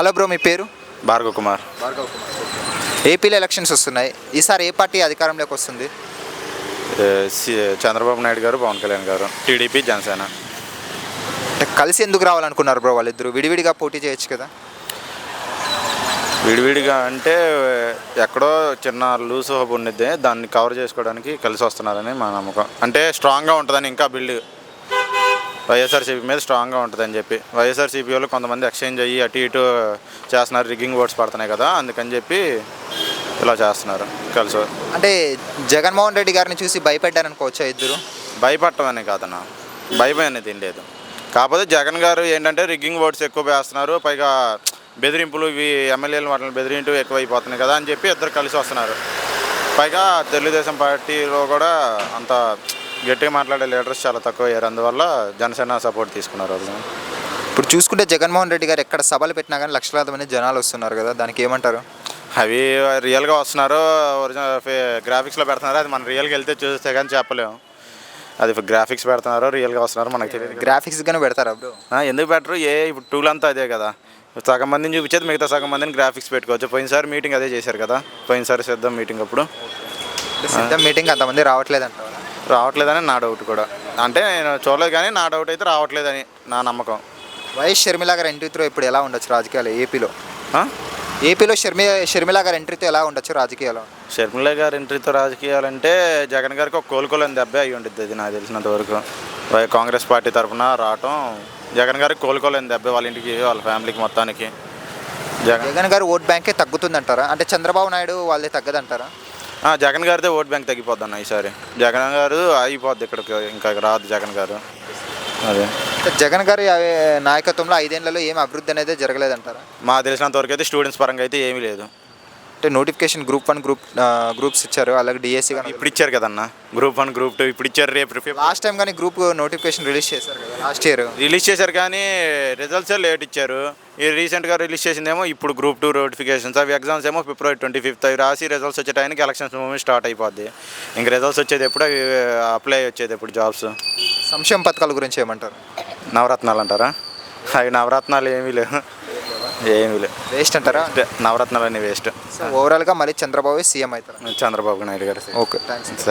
Hello bro మీ పేరు? భార్గవ్ కుమార్. ఏపీలో elections వస్తున్నాయి. ఈసారి ఏ పార్టీ అధికారంలోకి వస్తుంది? చంద్రబాబు నాయుడు గారు పవన్ కళ్యాణ్ గారు టీడీపీ జనసేన. కలిసి ఎందుకు రావాలనుకున్నారు బ్రో వాళ్ళిద్దరు? విడివిడిగా పోటీ చేయొచ్చు కదా? విడివిడిగా అంటే ఎక్కడో చిన్న లూజ్ హోప్ ఉండిద్ది. దాన్ని కవర్ చేసుకోవడానికి కలిసి వస్తున్నారని మా నమ్మకం. అంటే స్ట్రాంగ్గా ఉంటుందని ఇంకా బిల్డ్ వైఎస్ఆర్సీపీ మీద స్ట్రాంగ్గా ఉంటుందని చెప్పి. వైఎస్ఆర్సీపీ వాళ్ళు కొంతమంది ఎక్స్చేంజ్ అయ్యి అటు ఇటు చేస్తున్నారు రిగ్గింగ్ ఓట్స్ పడుతున్నాయి కదా అందుకని చెప్పి ఇలా చేస్తున్నారు కలిసి. అంటే జగన్మోహన్ రెడ్డి గారిని చూసి భయపడ్డారనుకోవచ్చా ఇద్దరు? భయపడటం అనే కాదన్న. భయం అనేది ఏం లేదు. కాకపోతే జగన్ గారు ఏంటంటే రిగ్గింగ్ ఓట్స్ ఎక్కువ వేస్తున్నారు పైగా బెదిరింపులు ఇవి ఎమ్మెల్యేలు వాటిని బెదిరింపు ఎక్కువ అయిపోతున్నాయి కదా అని చెప్పి ఇద్దరు కలిసి వస్తున్నారు. పైగా తెలుగుదేశం పార్టీలో కూడా అంత గట్టిగా మాట్లాడే లీడర్స్ చాలా తక్కువ అయ్యారు. అందువల్ల జనసేన సపోర్ట్ తీసుకున్నారు వాళ్ళు ఇప్పుడు చూసుకుంటే జగన్మోహన్ రెడ్డి గారు ఎక్కడ సభలు పెట్టినా కానీ లక్షలాది మంది జనాలు వస్తున్నారు కదా దానికి ఏమంటారు? అవి రియల్గా వస్తున్నారు ఒరిజినల్ గ్రాఫిక్స్లో పెడుతున్నారు అది మన రియల్గా వెళ్తే చూస్తే కానీ చెప్పలేము అది గ్రాఫిక్స్ పెడుతున్నారు రియల్గా వస్తున్నారు మనకు తెలియదు గ్రాఫిక్స్ గానే పెడతారా ఎందుకు పెట్టరు? ఏ ఇప్పుడు టూల్ అంతా అదే కదా. సగం మందిని చూపించేది మిగతా సగం మందిని గ్రాఫిక్స్ పెట్టుకోవచ్చు. పోయినసారి మీటింగ్ అదే చేశారు కదా. పోయినసారి సిద్ధం మీటింగ్ అప్పుడు. సిద్ధం మీటింగ్ అంతమంది రావట్లేదు అంటారు రావట్లేదని నా డౌట్ కూడా. అంటే నేను చూడలేదు కానీ నా డౌట్ అయితే రావట్లేదని నా నమ్మకం. వైఎస్ షర్మిల గారు ఎంట్రీతో ఇప్పుడు ఎలా ఉండొచ్చు రాజకీయాలు ఏపీలో? ఏపీలో షర్మి షర్మిల గారు ఎంట్రీతో ఎలా ఉండొచ్చు రాజకీయాలు? షర్మిల గారి ఎంట్రీతో రాజకీయాలంటే జగన్ గారికి ఒక కోలుకోలేని దెబ్బే అయి ఉండిద్ది అది నాకు తెలిసినంత వరకు. వై- కాంగ్రెస్ పార్టీ తరఫున రావటం జగన్ గారికి కోలుకోలేని దెబ్బే వాళ్ళ ఇంటికి వాళ్ళ ఫ్యామిలీకి మొత్తానికి. జగన్ జగన్ గారు ఓట్ బ్యాంకే తగ్గుతుందంటారా? అంటే చంద్రబాబు నాయుడు వాళ్ళే తగ్గదంటారా? జగన్ గారిదే ఓట్ బ్యాంక్ తగ్గిపోద్ది అన్న ఈసారి. జగన్ గారు అయిపోద్ది ఇక్కడికి ఇంకా రాదు జగన్ గారు. అదే. జగన్ గారి నాయకత్వంలో ఐదేళ్ళలో ఏం అభివృద్ధి అనేది జరగలేదంటారా? మా తెలిసినంత వరకు అయితే స్టూడెంట్స్ పరంగా అయితే ఏమీ లేదు. అంటే notification group one group groups ఇచ్చారు. అలాగే డిఎస్సి కానీ ఇప్పుడు ఇచ్చారు కదన్న గ్రూప్ వన్ గ్రూప్ టూ ఇప్పుడు ఇచ్చారు రేపు లాస్ట్ టైం కానీ గ్రూప్ నోటిఫికేషన్ రిలీజ్ చేశారు కదా లాస్ట్ ఇయర్ రిలీజ్ చేశారు కానీ రిజల్ట్సే లేట్ ఇచ్చారు. ఈ రీసెంట్గా రిలీజ్ చేసిందేమో ఇప్పుడు గ్రూప్ టూ నోటిఫికేషన్స్ అవి ఎగ్జామ్స్ ఏమో ఫిబ్రవరి ట్వంటీ ఫిఫ్త్ అవి రాసి రిజల్ట్స్ వచ్చే టైంకి ఎలక్షన్స్ మూమెంట్ స్టార్ట్ అయిపోద్ది. ఇంక రిజల్ట్స్ వచ్చేది ఎప్పుడు అవి అప్లై వచ్చేది ఎప్పుడు జాబ్స్ సంక్షేమ పథకాల గురించి ఏమంటారు? నవరత్నాలు అంటారా? అవి నవరత్నాలు ఏమీ లేవు. ఏమీ లేవు వేస్ట్ అంటారా? అంటే నవరత్నాలు అన్నీ వేస్ట్ సో ఓవరాల్గా మళ్ళీ చంద్రబాబు సీఎం అవుతారు? చంద్రబాబు నాయుడు గారు. Okay thanks thanks